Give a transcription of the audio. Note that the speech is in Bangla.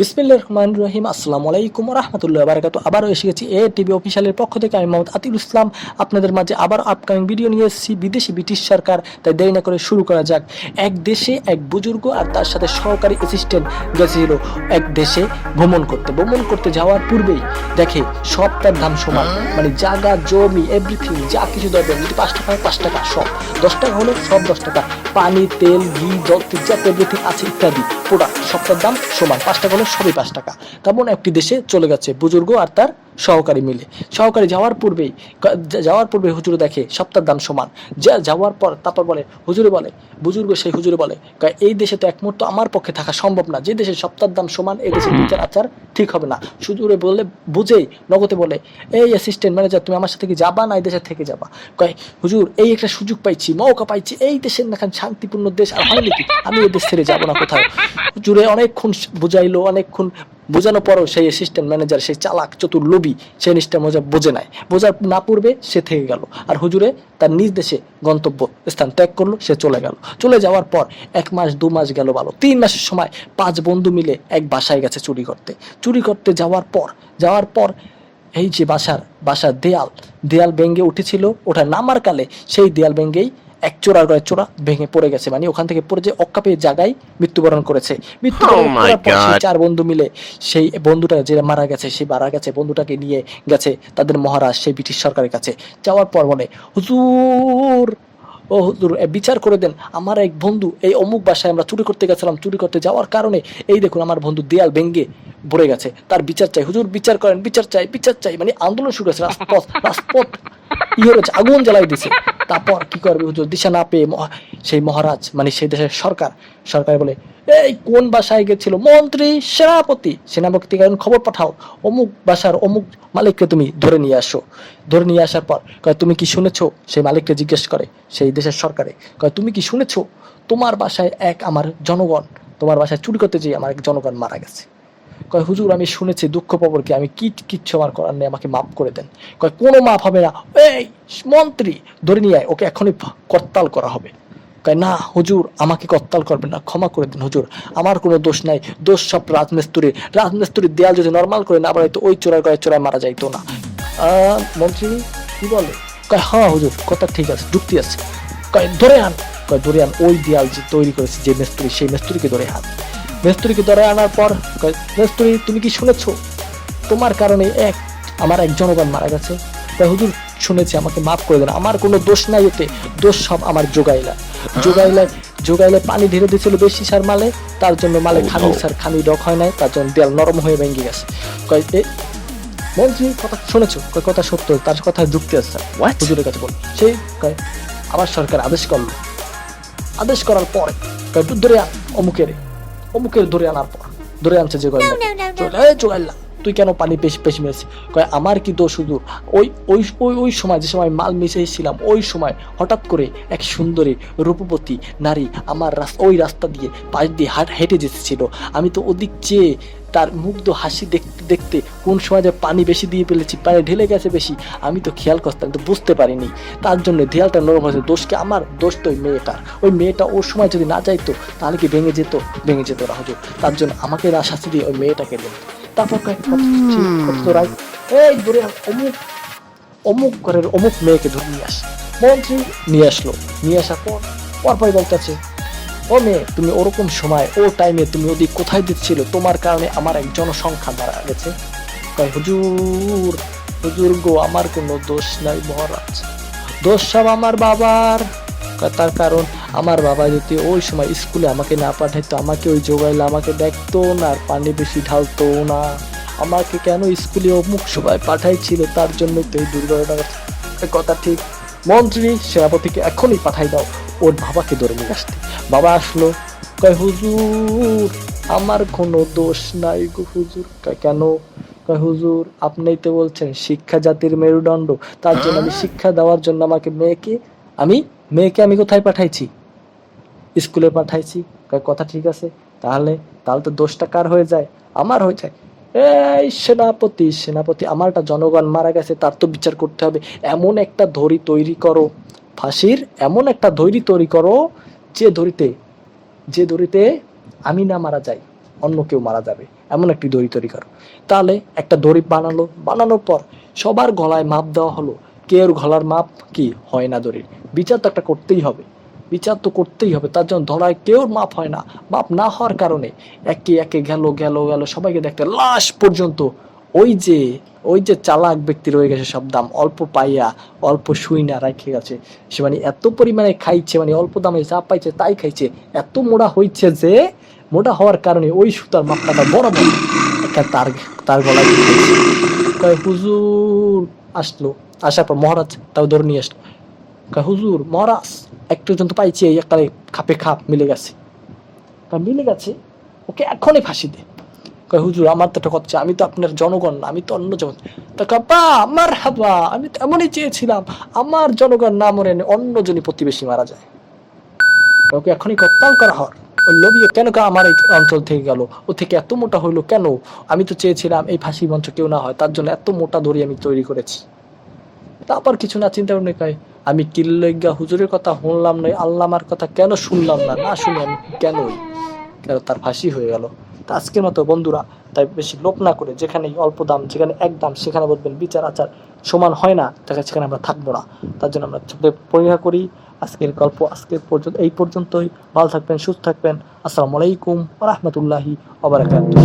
বিসমিল্লাহ রহমান রহিম, আসসালামু আলাইকুম রহমতুল্লাহ বারাকাত আবারও এসে গেছি এ টিভি অফিসিয়ালের পক্ষ থেকে। আমি মোহাম্মদ আতিল ইসলাম। আপনাদের মাঝে আবার আপকামিং ভিডিও নিয়ে এসেছি। বিদেশি ব্রিটিশ সরকার। তাই দেরি না করে শুরু করা যাক। এক দেশে এক বুজুর্গ আর তার সাথে সহকারী অ্যাসিস্ট্যান্ট গেছিল এক দেশে ভ্রমণ করতে। ভ্রমণ করতে যাওয়ার পূর্বেই দেখে সব তার দাম সমান। মানে জায়গা, জমি এভরিথিং যা কিছু দরকার। যদি পাঁচ টাকা পাঁচ টাকা, সব। দশ টাকা হলে সব দশ টাকা। পানি, তেল, ঘি, জল যা এভরিথিং আছে ইত্যাদি। প্রোডাক্ট সবটার দাম সমান। পাঁচ টাকা হলে সবই পাঁচ টাকা। তেমন একটি দেশে চলে গেছে বুজুর্গ আর তার সহকারী মিলে। সহকারী যাওয়ার পূর্বেই যাওয়ার পূর্বে হুজুর দেখে সপ্তাহ দাম সমান। যা যাওয়ার পর তারপর বলে, হুজুরে বলে, বুজুর্গ সেই হুজুরে বলে এই দেশে তো এক মুহূর্ত আমার পক্ষে থাকা সম্ভব না। যে দেশে সপ্তাহ দাম সমান এই দেশের বিচার আচার ঠিক হবে না। সুজুরে বলে, বুঝেই নগদে বলে, এই অ্যাসিস্ট্যান্ট ম্যানেজার তুমি আমার সাথে কি যাবা না এই দেশের থেকে যাবা? কয়, হুজুর, এই একটা সুযোগ পাইছি, মৌকা পাইছি। এই দেশের দেখান শান্তিপূর্ণ দেশ আর হয় নাকি আমি এই দেশ ছেড়ে যাব না কোথাও। হুজুরে অনেকক্ষণ বুঝাইলো, অনেকক্ষণ বোঝানোর পরও সেই অ্যাসিস্ট্যান্ট ম্যানেজার সেই চালাক, চতুর লোভী সেই জিনিসটা মজা বোঝে নাই। বোঝার না পূর্বে সে থেকে গেল। আর হুজুরে তার নিজ দেশে গন্তব্য স্থান ত্যাগ করল, সে চলে গেল। চলে যাওয়ার পর এক মাস, দু মাস গেল ভালো। তিন মাসের সময় পাঁচ বন্ধু মিলে এক বাসায় গেছে চুরি করতে। চুরি করতে যাওয়ার পর যাওয়ার পর এই যে বাসার বাসার দেয়াল দেয়াল ভেঙে উঠেছিল, ওটা নামার কালে সেই দেয়াল ভেঙেই এক চোরার চোরা ভেঙে পড়ে গেছে। মানে ওখান থেকে পড়ে যে অক্কাপে জায়গায় মৃত্যুবরণ করেছে। মৃত্যুবরণ Oh করার পর সেই চার বন্ধু মিলে সেই বন্ধুটা যে মারা গেছে সেই মারা গেছে বন্ধুটাকে নিয়ে গেছে তাদের মহারাজ সেই ব্রিটিশ সরকারের কাছে। যাওয়ার পর বলে হুজুর ও হুজুর বিচার করে দেন। আমার এক বন্ধু এই অমুক বাসায় আমরা চুরি করতে গেছিলাম। চুরি করতে যাওয়ার কারণে এই দেখুন আমার বন্ধু দেয়াল ভেঙ্গে ভরে গেছে। তার বিচার চাই। হুজুর বিচার করেন, বিচার চাই বিচার চাই। মানে আন্দোলন শুরু হয়েছে, রাজপথ রাজপথ। ইয়ে আগুন জ্বালাই দিছে। তারপর কি করবে হুজুর? দিশা না পেয়ে সেই মহারাজ মানে সেই দেশের সরকার সরকার বলে, এই কোন বাসায় গেছিল? মন্ত্রী, সেনাপতি। সেনাপতি কারণ খবর পাঠাও। অমুক বাসার অমুক মালিককে তুমি ধরে নিয়ে আসো। ধরে নিয়ে আসার পর, কয়, তুমি কি শুনেছো? সেই মালিককে জিজ্ঞেস করে, সেই দেশের সরকারে, কয়, তুমি কি শুনেছো? তোমার বাসায় এক আমার জনগণ, তোমার বাসায় চুরি করতে যেয়ে আমার এক জনগণ মারা গেছে। কয়, হুজুর, আমি শুনেছি দুঃখ খবর কি? আমি কি কিচ্ছু আমার করার নেই, আমাকে মাফ করে দেন। কয়, কোনো মাফ হবে না। এই, মন্ত্রী, ধরে নিয়ে আয়, ওকে এখনই করতাল করা হবে। কয়, না, হুজুর, আমাকে করতাল করবেন না, ক্ষমা করে দিন, হুজুর। আমার কোনো দোষ নাই, দোষ সব রাজমিস্ত্রির। রাজমিস্ত্রির দেয়াল যদি নর্মাল করে না বাড়াইতো ওই চোরার গায়ে চোরায় মারা যাইতো না। মন্ত্রী, কি বলে? কয় হ্যাঁ হুজুর, কথা ঠিক আছে, যুক্তি আছে। কয়, ধরে আন। কয়, ধরে আন, ওই দেয়াল যে তৈরি করেছে, যে মিস্ত্রি, সেই মিস্ত্রিকে ধরে আন। মিস্ত্রিকে ধরে আনার পর মিস্ত্রি তুমি কি শুনেছো? তোমার কারণে এক আমার এক জনগণ মারা গেছে। তাই হুজুর শুনেছি আমাকে মাফ করে দেন। আমার কোনো দোষ নাই এতে। দোষ সব আমার যোগাইলা যোগাইলা যোগাইলে পানি ঢেলে দিয়েছিল বেশি সার মালে। তার জন্য মালে খানি. সার খানি ডক হয় নাই। তার জন্য দেয়াল নরম হয়ে ভেঙে গেছে। কয় এ মন্ত্রী কথা শুনেছো? কয় কথা সত্য তার কথা যুক্তি আছে হুজুরের কাছে বল সেই কয় আবার সরকার আদেশ করল। আদেশ করার পরে কয় ধরে অমুকের অমুকের ধরে আনার পর ধরে আনছে যে জোগাইলা তুই কেন পানি বেশি বেশি মেরেছিস? কয় আমার কি দোষ শুধু ওই ওই ওই ওই সময় যে সময় মাল মিশিয়েছিলাম ওই সময় হঠাৎ করে এক সুন্দরী রূপবতী নারী আমার রাস্তা ওই রাস্তা দিয়ে পাশ দিয়ে হাট হেঁটে যেতেছিল। আমি তো ওদিক চেয়ে তার মুগ্ধ হাসি দেখতে দেখতে কোন সময় যে পানি বেশি দিয়ে ফেলেছি পানি ঢেলে গেছে বেশি আমি তো খেয়াল করতাম তো বুঝতে পারিনি। তার জন্য দেয়ালটা নরম হয়েছে। দোষ কি আমার? দোষ তো ওই মেয়েটার। ওই মেয়েটা ওর সময় যদি না যাইতো তাহলে কি ভেঙে যেত? ভেঙে যেত না হুজুর। তার জন্য আমাকে না শাস্তি দিয়ে ওই মেয়েটাকে দেন তারপর রাই এই আন, অমুক অমুক ঘরের অমুক মেয়েকে ধরে নিয়ে আস। মন্ত্রী নিয়ে আসলো। নিয়ে আসার পর পরপরই বলতেছে ও মেয়ে তুমি ওরকম সময়, ও টাইমে তুমি ওদিক কোথায় দিচ্ছিল? তোমার কারণে আমার এক জনসংখ্যা মারা গেছে। কয়, হুজুর হুজুর গো, আমার কোনো দোষ নাই মহারাজ। দোষ সব আমার বাবার। তার কারণ আমার বাবা যদি ওই সময় স্কুলে আমাকে না পাঠাইতো, আমাকে ওই যোগাইলে আমাকে দেখতো না আর পানি বেশি ঢালতো না। আমাকে কেন স্কুলে অমুক সময় পাঠাইছিল? তার জন্যই তো এই দুর্ঘটনা কথা ঠিক। মন্ত্রী, সেনাপতিকে এখনই পাঠাই দাও। ওর বাবাকে ধরে নিয়ে আসতে। বাবা আসলো কয় হুজুর আমার কোনো দোষ নাই গো হুজুর। কেন? কয় হুজুর আপনিই তো বলছেন শিক্ষা জাতির মেরুদণ্ড। তার জন্য আমি শিক্ষা দেওয়ার জন্য আমাকে মেয়েকে আমি মেয়েকে আমি কোথায় পাঠাইছি? স্কুলে পাঠাইছি। কয় কথা ঠিক আছে তাহলে তাহলে তো দোষটা কার হয়ে যায়? আমার হয়ে যায়। এই সেনাপতি সেনাপতি আমার একটা জনগণ মারা গেছে তার তো বিচার করতে হবে। এমন একটা ধরি তৈরি করো। ফাঁসির এমন একটা ধৈর্য তৈরি করো, যে দড়িতে যে দড়িতে আমি না মারা যাই, অন্য কেউ মারা যাবে, এমন একটি দড়ি তৈরি করো। তাহলে একটা দড়ি বানালো, বানানোর পর সবার গলায় মাপ দেওয়া হলো। কেউ গলার মাপ কি? হয় না দড়ির বিচার তো একটা করতেই হবে। বিচার তো করতেই হবে, তার জন্য ধরায় কেউ মাপ হয় না। মাপ না হওয়ার কারণে একে একে গেল গেল গেল, সবাইকে দেখতে লাশ পর্যন্ত ওই যে ওই যে চালাক ব্যক্তি রয়ে গেছে সব দাম, অল্প পাইয়া, অল্প শুই না রেখে গেছে। সে মানে এত পরিমাণে খাইছে মানে অল্প দামে যা পাইছে তাই খাইছে। এত মোটা হইছে যে, মোটা হওয়ার কারণে ওই সুতার মাপটা বরাবর একটা তার তার গলায় কয়, হুজুর, আসলো। আসার পর মহারাজ তাও ধরে নিয়ে আসলো। কয়, হুজুর, মহারাজ, একটু পর্যন্ত পাইছি, এই একটা খাপে খাপ মিলে গেছে। মিলে গেছে, ওকে এখনই ফাঁসি দে। কয়, হুজুর, আমার তো একটা আমি তো আপনার জনগণ না, আমি তো অন্য জন তা কাপা আমার হাবা আমি তো এমনই চেয়েছিলাম, আমার জনগণ না মরে অন্য জনই প্রতিবেশী মারা যায়। ওকে, এখনই কত্তাল করা হর। ওই লোভিও কেন আমার এই অঞ্চল থেকে গেল? ও থেকে এত মোটা হইল কেন? আমি তো চেয়েছিলাম এই ফাঁসি মঞ্চ কেউ না হয়, তার জন্য এত মোটা দড়ি আমি তৈরি করেছি। তারপর কিছু না, চিন্তা করে কয়, আমি কিল্লজ্ঞা হুজুরের কথা শুনলাম না আল্লামার কথা কেন শুনলাম না? না শুনে আমি কেনই? কেন তার ফাঁসি হয়ে গেল? তা আজকের মতো বন্ধুরা, তাই বেশি লোভ না করে যেখানে অল্প দাম, যেখানে এক দাম, সেখানে বলবেন বিচার আচার সমান হয় না তাকে সেখানে আমরা থাকব না। তার জন্য আমরা পরীক্ষা করি। আজকের গল্প আজকের পর্যন্ত, এই পর্যন্তই। ভালো থাকবেন, সুস্থ থাকবেন। আসসালামু আলাইকুম রহমতুল্লাহি ওবরাকাতুহ